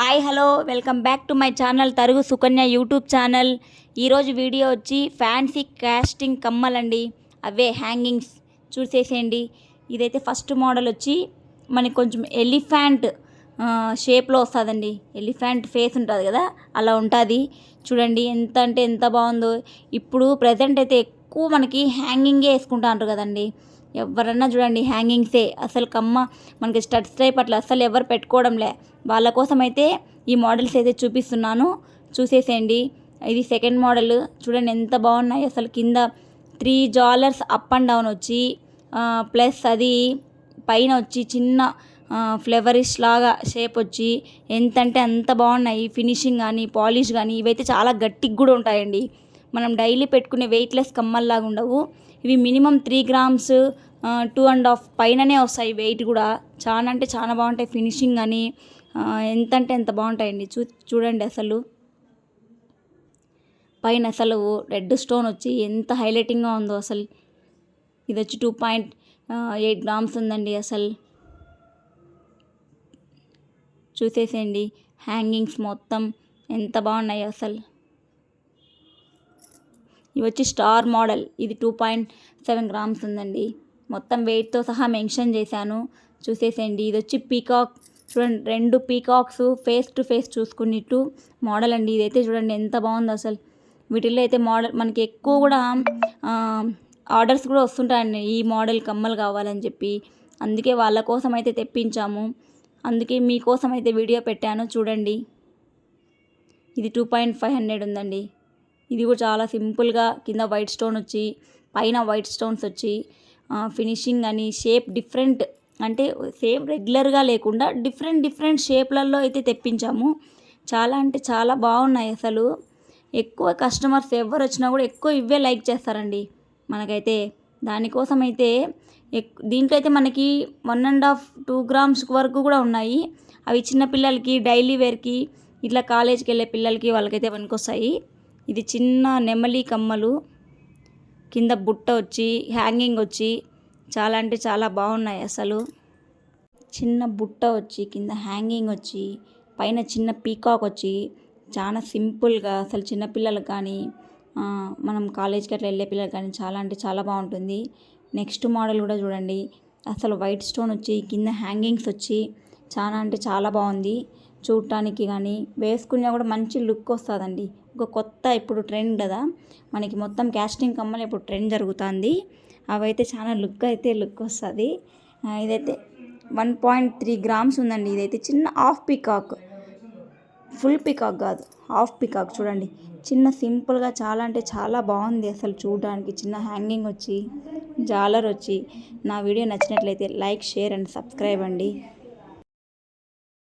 Hi hello. Welcome back to my channel తరుగు Sukanya YouTube channel. ఈరోజు video వచ్చి fancy casting కమ్మలండి. అవే హ్యాంగింగ్స్ చూసేసేయండి. ఇదైతే ఫస్ట్ మోడల్ వచ్చి మనకి కొంచెం ఎలిఫెంట్ షేప్లో వస్తుందండి. ఎలిఫెంట్ ఫేస్ ఉంటుంది కదా అలా ఉంటుంది. చూడండి ఎంత అంటే ఎంత బాగుందో. ఇప్పుడు ప్రజెంట్ అయితే ఎక్కువ మనకి హ్యాంగింగే వేసుకుంటా కదండి. ఎవరన్నా చూడండి హ్యాంగింగ్సే. అసలు కమ్మ మనకి స్టడ్స్ టైప్ అట్లా అసలు ఎవరు పెట్టుకోవడంలే. వాళ్ళ కోసం అయితే ఈ మోడల్స్ అయితే చూపిస్తున్నాను. చూసేసేయండి. ఇది సెకండ్ మోడల్ చూడండి ఎంత బాగున్నాయి. అసలు కింద త్రీ జాలర్స్ అప్ అండ్ డౌన్ వచ్చి ప్లస్ అది పైన వచ్చి చిన్న ఫ్లేవరిష్ లాగా షేప్ వచ్చి ఎంత అంటే అంత బాగున్నాయి. ఫినిషింగ్ కానీ పాలిష్ కానీ ఇవైతే చాలా గట్టిగా కూడా ఉంటాయండి. మనం డైలీ పెట్టుకునే వెయిట్లెస్ కమ్మల్లాగా ఉండవు. ఇవి minimum three grams two and half పైననే వస్తాయి వెయిట్ కూడా. చాలా అంటే చాలా బాగుంటాయి ఫినిషింగ్ కానీ ఎంత అంటే ఎంత బాగుంటాయండి. చూ చూడండి అసలు. పైన అసలు రెడ్ స్టోన్ వచ్చి ఎంత హైలైటింగ్గా ఉందో అసలు. ఇది వచ్చి టూ పాయింట్ ఎయిట్ గ్రామ్స్ ఉందండి అసలు. చూసేసేయండి. హ్యాంగింగ్స్ మొత్తం ఎంత బాగున్నాయి అసలు. ఇవి వచ్చి స్టార్ మోడల్. ఇది టూ పాయింట్ సెవెన్ గ్రామ్స్ ఉందండి. మొత్తం వెయిట్తో సహా మెన్షన్ చేశాను. చూసేసేయండి. ఇది వచ్చి పీకాక్. చూడండి రెండు పీకాక్స్ ఫేస్ టు ఫేస్ చూసుకున్నట్టు మోడల్ అండి. ఇదైతే చూడండి ఎంత బాగుందో అసలు. వీటిల్లో అయితే మోడల్ మనకి ఎక్కువ కూడా ఆర్డర్స్ కూడా వస్తుంటాయండి. ఈ మోడల్ కమ్మలు కావాలని చెప్పి. అందుకే వాళ్ళ కోసం అయితే తెప్పించాము. అందుకే మీకోసం అయితే వీడియో పెట్టాను. చూడండి. ఇది టూ పాయింట్ ఫైవ్ హండ్రెడ్ ఉందండి. ఇది కూడా చాలా సింపుల్గా కింద వైట్ స్టోన్ వచ్చి పైన వైట్ స్టోన్స్ వచ్చి ఫినిషింగ్ అని షేప్ డిఫరెంట్ అంటే సేమ్ రెగ్యులర్గా లేకుండా డిఫరెంట్ డిఫరెంట్ షేప్లలో అయితే తెప్పించాము. చాలా అంటే చాలా బాగున్నాయి అసలు. ఎక్కువ కస్టమర్స్ ఎవరు వచ్చినా కూడా ఎక్కువ ఇవే లైక్ చేస్తారండి మనకైతే. దానికోసం అయితే ఎక్ దీంట్లో అయితే మనకి one and half two grams వరకు కూడా ఉన్నాయి. అవి చిన్న పిల్లలకి డైలీ వేర్కి ఇట్లా కాలేజ్కి వెళ్ళే పిల్లలకి వాళ్ళకైతే పనికొస్తాయి. ఇది చిన్న నెమలి కమ్మలు కింద బుట్ట వచ్చి హ్యాంగింగ్ వచ్చి చాలా అంటే చాలా బాగున్నాయి అసలు. చిన్న బుట్ట వచ్చి కింద హ్యాంగింగ్ వచ్చి పైన చిన్న పీకాక్ వచ్చి చాలా సింపుల్గా అసలు చిన్నపిల్లలకు కానీ మనం కాలేజ్కి అట్లా వెళ్ళే పిల్లలు కానీ చాలా అంటే చాలా బాగుంటుంది. నెక్స్ట్ మోడల్ కూడా చూడండి. అసలు వైట్ స్టోన్ వచ్చి కింద హ్యాంగింగ్స్ వచ్చి చాలా అంటే చాలా బాగుంది. చూడటానికి కానీ వేసుకున్నా కూడా మంచి లుక్ వస్తుందండి. ఒక కొత్త ఇప్పుడు ట్రెండ్ కదా మనకి మొత్తం క్యాస్టింగ్ కమ్మలు ఇప్పుడు ట్రెండ్ జరుగుతుంది. అవైతే చాలా లుక్ అయితే లుక్ వస్తుంది. ఇదైతే వన్ పాయింట్ త్రీ గ్రామ్స్ ఉందండి. ఇదైతే చిన్న హాఫ్ పికాక్. ఫుల్ పికాక్ కాదు హాఫ్ పికాక్ చూడండి. చిన్న సింపుల్గా చాలా అంటే చాలా బాగుంది అసలు చూడడానికి. చిన్న హ్యాంగింగ్ వచ్చి జాలర్ వచ్చి. నా వీడియో నచ్చినట్లయితే లైక్ షేర్ అండ్ సబ్స్క్రైబ్ అండి.